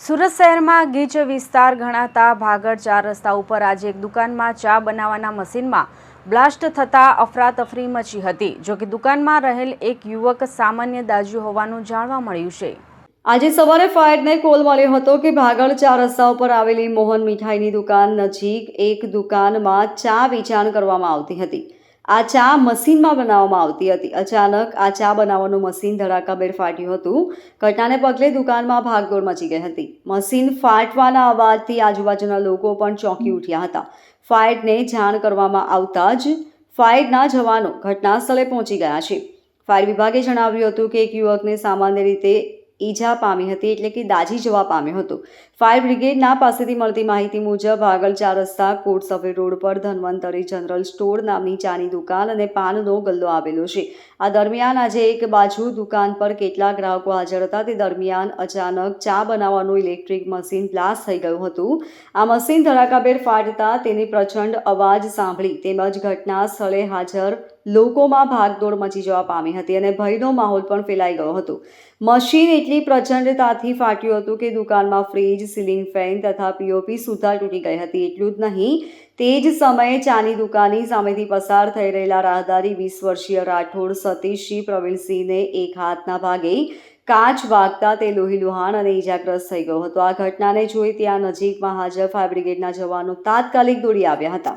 સુરત શહેરમાં ગીચ વિસ્તાર ગણાતા ભાગળ ચાર રસ્તા ઉપર આજે એક દુકાનમાં ચા બનાવવાના મશીનમાં બ્લાસ્ટ થતાં અફરાતફરી મચી હતી, જો કે દુકાનમાં રહેલ એક યુવક સામાન્ય દાજ્યો હોવાનું જાણવા મળ્યું છે. આજે સવારે ફાયરને કોલ મળ્યો હતો કે ભાગળ ચાર રસ્તા ઉપર આવેલી મોહન મીઠાઈની દુકાન નજીક એક દુકાનમાં ચા વેચાણ કરવામાં આવતી હતી. આ ચા મશીનમાં બનાવવામાં આવતી હતી. અચાનક આ ચા બનાવવાનું મશીન ધડાકાભેર ફાટ્યું હતું. ઘટનાને પગલે દુકાનમાં ભાગદોડ મચી ગઈ હતી. મશીન ફાટવાના અવાજથી આજુબાજુના લોકો પણ ચોંકી ઉઠ્યા હતા. ફાયરને જાણ કરવામાં આવતા જ ફાયરના જવાનો ઘટના સ્થળે પહોંચી ગયા છે. ફાયર વિભાગે જણાવ્યું હતું કે એક યુવકને સામાન્ય રીતે ઈજા પામી હતી એટલે કે દાઝી જવા પામ્યો હતો. ફાયર બ્રિગેડના પાસેથી મળતી માહિતી મુજબ આગળ ચાર રસ્તા કોટ સફેદ રોડ પર ધન્વંતરી જનરલ સ્ટોર નામની ચાની દુકાન અને પાનનો ગલ્લો આવેલો છે. આ દરમિયાન આજે એક બાજુ દુકાન પર કેટલા ગ્રાહકો હાજર હતા. તે દરમિયાન અચાનક ચા બનાવવાનું ઇલેક્ટ્રિક મશીન બ્લાસ્ટ થઈ ગયું હતું. આ મશીન ધડાકાભેર ફાટતા તેની પ્રચંડ અવાજ સાંભળી તેમજ ઘટના સ્થળે હાજર લોકોમાં ભાગદોડ મચી જવા પામી હતી અને ભયનો માહોલ પણ ફેલાઈ ગયો હતો. મશીન એટલી પ્રચંડતાથી ફાટ્યું હતું કે દુકાનમાં ફ્રીજ, સીલિંગ ફેન તથા પીઓપી સુધા તૂટી ગઈ હતી. એટલું જ નહીં, તે જ સમયે ચાની દુકાનની સામેથી પસાર થઈ રહેલા રાહદારી વીસ વર્ષીય રાઠોડ સતીશસિંહ પ્રવીણસિંહને એક હાથના ભાગે કાચ વાગતા તે લોહી લુહાણ અને ઈજાગ્રસ્ત થઈ ગયો હતો. આ ઘટનાને જોઈ ત્યાં નજીકમાં હાજર ફાયર બ્રિગેડના જવાનો તાત્કાલિક દોડી આવ્યા હતા.